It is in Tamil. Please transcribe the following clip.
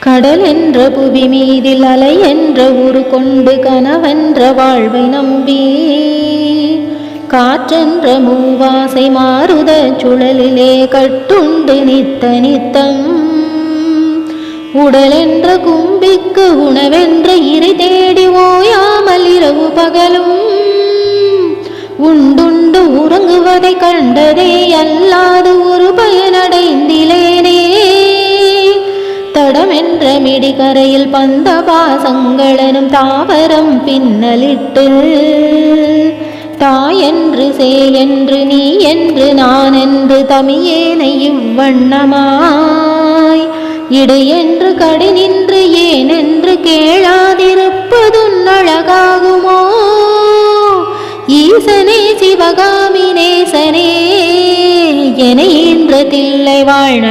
கடல் என்ற புவி மீதில் அலை என்ற உரு கொண்டு கனவென்ற வாழ்வை நம்பி காற்றென்ற மூவாசை மாறுத சுழலிலே கட்டுண்டு நித்த நித்தம். உடலென்ற கும்பிக்கு உணவென்ற இறை தேடி ஓயாமல் இரவு பகலும் உண்டுண்டு உறங்குவதை கண்டதே அல்லாது தடமென்ற மிடிகரையில் பந்த பாசங்களனும் தாவரம் பின்னலிட்டு தாயென்று சேயென்று நீ என்று நான் என்று தமியேனை இவ்வண்ணமாய் இடையென்று கடி நின்று ஏனென்று கேளாதிருப்பதுன் அழகாகுமோ? ஈசனே சிவகாமி நேசனே என ஈன்ற தில்லை வாழ்